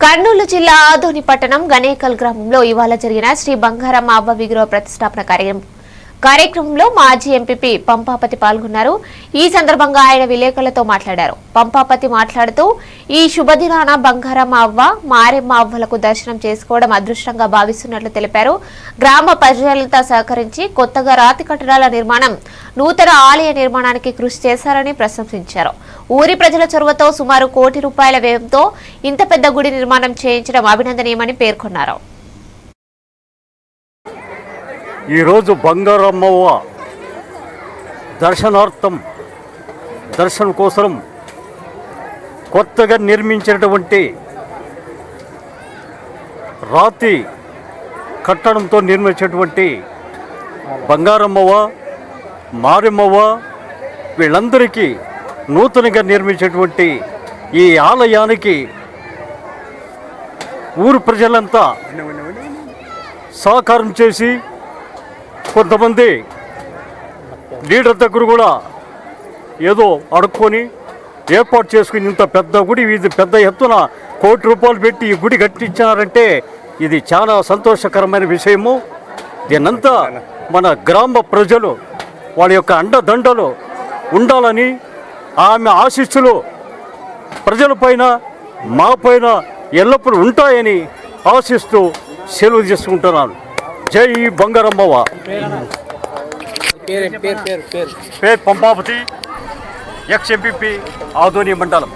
కర్నూలు జిల్లా ఆదోని పట్టణం గణేకల్ గ్రామంలో ఇవాళ జరిగిన శ్రీ బంగారమ్మ అవ్వ విగ్రహ ప్రతిష్టాపన కార్యక్రమం కార్యక్రమంలో మాజీ ఎంపీపీ పంపాపతి పాల్గొన్నారు. ఈ సందర్భంగా ఆయన విలేకరులతో మాట్లాడారు. పంపాపతి మాట్లాడుతూ ఈ శుభదినాన బంగారమ్మ అవ్వ మారెమ్మ అవ్వలకు దర్శనం చేసుకోవడం అదృష్టంగా భావిస్తున్నట్లు తెలిపారు. గ్రామ ప్రజలతో సహకరించి కొత్తగా రాతి కట్టడాల నిర్మాణం నూతన ఆలయ నిర్మాణానికి కృషి చేశారని ప్రశంసించారు. ఊరి ప్రజల చొరవతో సుమారు కోటి రూపాయల వ్యయంతో ఇంత పెద్ద గుడి నిర్మాణం చేయించడం అభినందనీయమని పేర్కొన్నారు. ఈరోజు బంగారమ్మవ్వ దర్శనార్థం దర్శనం కోసం కొత్తగా నిర్మించినటువంటి రాతి కట్టడంతో నిర్మించినటువంటి బంగారమ్మవ్వ మారెమ్మవ వీళ్ళందరికీ నూతనంగా నిర్మించినటువంటి ఈ ఆలయానికి ఊరు ప్రజలంతా సహకారం చేసి కొంతమంది లీడర్ దగ్గర కూడా ఏదో అడుక్కొని ఏర్పాటు చేసుకుని ఇంత పెద్ద గుడి ఇది పెద్ద ఎత్తున కోటి రూపాయలు పెట్టి ఈ గుడి కట్టించారంటే ఇది చాలా సంతోషకరమైన విషయము. దీనంతా మన గ్రామ ప్రజలు వాళ్ళ యొక్క అండదండలు ఉండాలని ఆమె ఆశీస్సులు ప్రజలపైన మా పైన ఎల్లప్పుడూ ఉంటాయని ఆశిస్తూ సెలవు చేసుకుంటున్నాను జై పేరు పేరు పంపాపతి ఎక్స్ ఎంపీపీ ఆదోని మండలం.